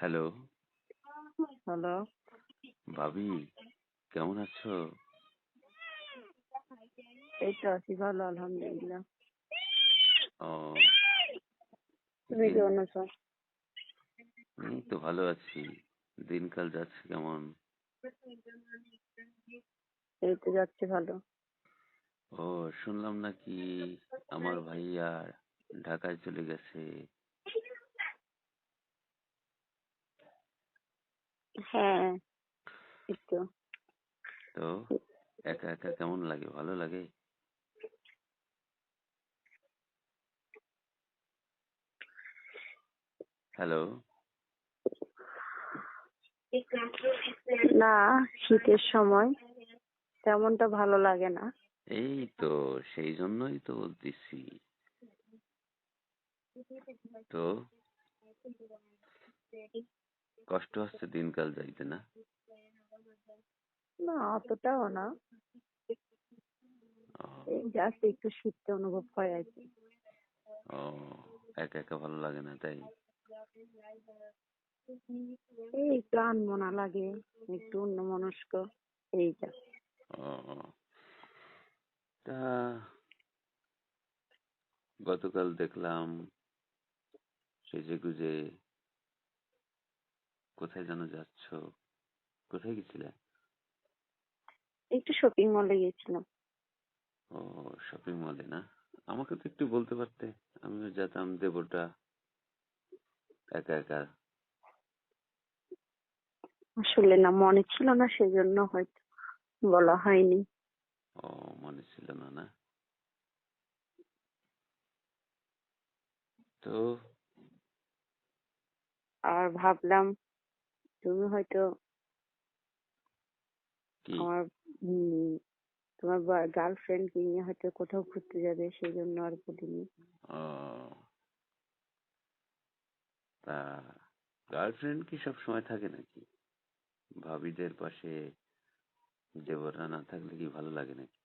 Hello. Hello. ভাবি কেমন আছো? এই তো আছি ভালো আলহামদুলিল্লাহ। ও তুমি কেমন আছো? এই তো ভালো আছি। দিনকাল যাচ্ছে কেমন? এই তো যাচ্ছে ভালো। ও শুনলাম নাকি আমার ভাইয়া ঢাকায় চলে গেছে। হ্যাঁ তো একা একা কেমন লাগে? ভালো লাগে? হ্যালো? না শীতের সময় তেমনটা ভালো লাগে না। এই তো সেই জন্যই তো বলতেছি। তো? কষ্ট হচ্ছে দিনকাল যাইতে না? না অতটাও না। এই জাস্ট একটু শীতটা অনুভব হয় আর কি। ও একা একা ভালো লাগে না তাই? এই একটু আনমনা লাগে একটু অন্যমনস্ক এইটা। ও তা গতকাল দেখলাম সেজে গুজে কোথায় যেন যাচ্ছ? কোথায় গেছিলে? একটু শপিং মলে গেছিলাম ও শপিং মলে না? আমাকে তো একটু বলতে পারতে। আমিও যেতাম দেবটা একা একা। আসলে না মনে ছিল না সেজন্য হয়তো বলা হয়নি। ও মনে ছিল না না? তো? আর ভাবলাম তুমি হয়তো আমার উম, তোমার গার্লফ্রেন্ড কে নিয়ে হয়তো কোথাও ঘুরতে যাবে সেই জন্য আর বলিনি। তা গার্লফ্রেন্ড কি সব সময় থাকে নাকি? ভাবিদের পাশে দেবররা না থাকলে কি ভালো লাগে নাকি?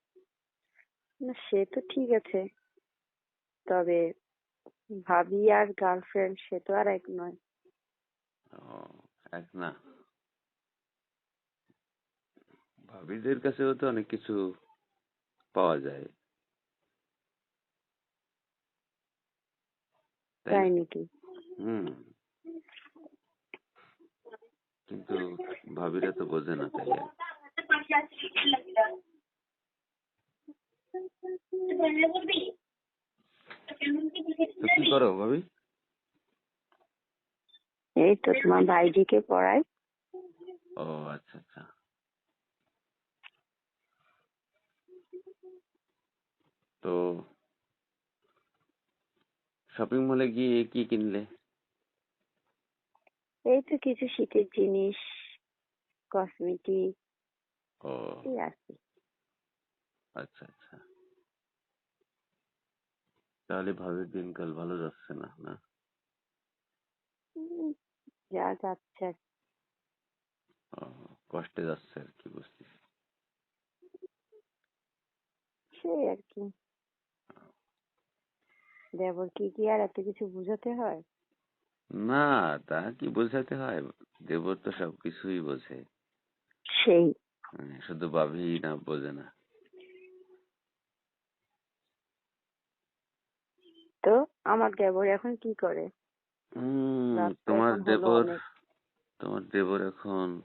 না সে তো ঠিক আছে। তবে ভাবি আর গার্লফ্রেন্ড সে তো আর এক নয়। এক না। ভাবিদের কাছেও তো অনেক কিছু পাওয়া যায়। তাই নাকি? হুম। কিন্তু ভাবিরা তো বোঝে না তাই কি করো ভাবি? এই তো তোমার ভাইজিকে পড়াই ও আচ্ছা আচ্ছা। তো শপিং মলে গিয়ে কি কিনলে? এই তো কিছু শীতের জিনিস কসমেটিক ও। আচ্ছা আচ্ছা। তাহলে ভাবির দিনকাল ভালো যাচ্ছে না না? যা যাচ্ছে আর কি। কষ্টে যাচ্ছে আর কি বুঝতেছি। সেই আর কি। দেবর কি কি আর এত কিছু বুঝাতে হয়? না তা কি বোঝাতে হয়? দেবর তো সবকিছুই বোঝে। সেই। হ্যাঁ, শুধু ভাবি না বোঝে না। তো আমার দেবর এখন কি করে? দেবর তোমার দেবর এখন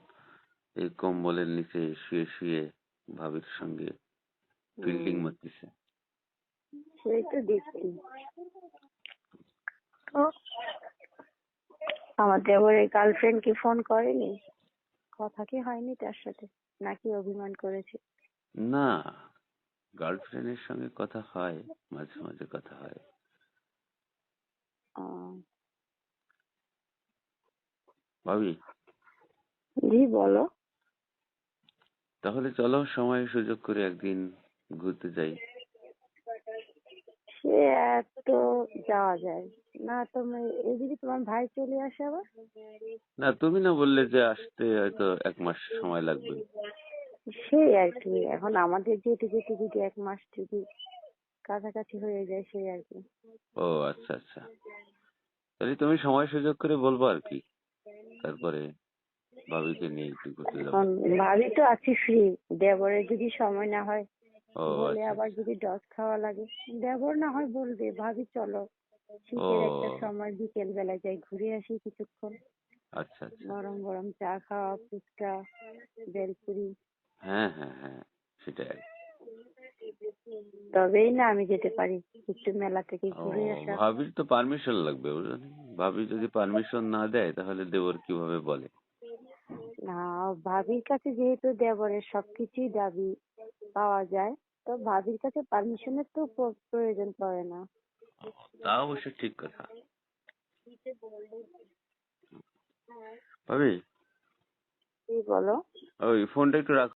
এই কম্বলের নিচে শুয়ে শুয়ে ভাবির সঙ্গে ফিল্ডিং মারতেছে। সেই তো দেখছি। আমার দেবরের গার্লফ্রেন্ড কি ফোন করেনি? কথা কি হয়নি তার সাথে? নাকি অভিমান করেছে? না গার্লফ্রেন্ডের সঙ্গে কথা হয় মাঝে মাঝে কথা হয়। ভাবি? জি বলো। তাহলে চলো সময় সুযোগ করে একদিন ঘুরতে যাই। সে এত যাওয়া যায়। না তুমি এদিকে তোমার ভাই চলে আসে আবার? না তুমি না বললে যে আসতে হয়তো এক মাস সময় লাগবে। সেই আর কি এখন আমাদের যেতে যেতে যদি এক মাস যদি কাছাকাছি হয়ে যায় সেই আর কি। ও আচ্ছা আচ্ছা। তাহলে তুমি সময় সুযোগ করে বলব আর কি। তারপরে ভাবিকে নিয়ে একটু ঘুরতে যাব। ভাবি তো আছি ফ্রি দেবরের যদি সময় না হয় বলে আচ্ছা আবার যদি ডস খাওয়া লাগে দেবর না হয় বলবে ভাবি চলো। শীতের একটা সময় বিকেল বেলা যাই ঘুরে আসি কিছুক্ষণ। আচ্ছা আচ্ছা। গরম গরম চা খাওয়া ফুচকা বেলপুরি। হ্যাঁ হ্যাঁ হ্যাঁ সেটাই। তবেই না আমি যেতে পারি একটু মেলা থেকে ঘুরে আসা। ভাবির তো পারমিশন লাগবে বুঝলেন ভাবি যদি পারমিশন না দেয় তাহলে দেবর কীভাবে বলে? না ভাবির কাছে যেহেতু দেবরের সবকিছুই দাবি পাওয়া যায় তো ভাবির কাছে পারমিশনের তো প্রয়োজন পড়ে না। তা অবশ্য ঠিক কথা। ভাবি? বলো। ওই ফোনটা একটু রাখ।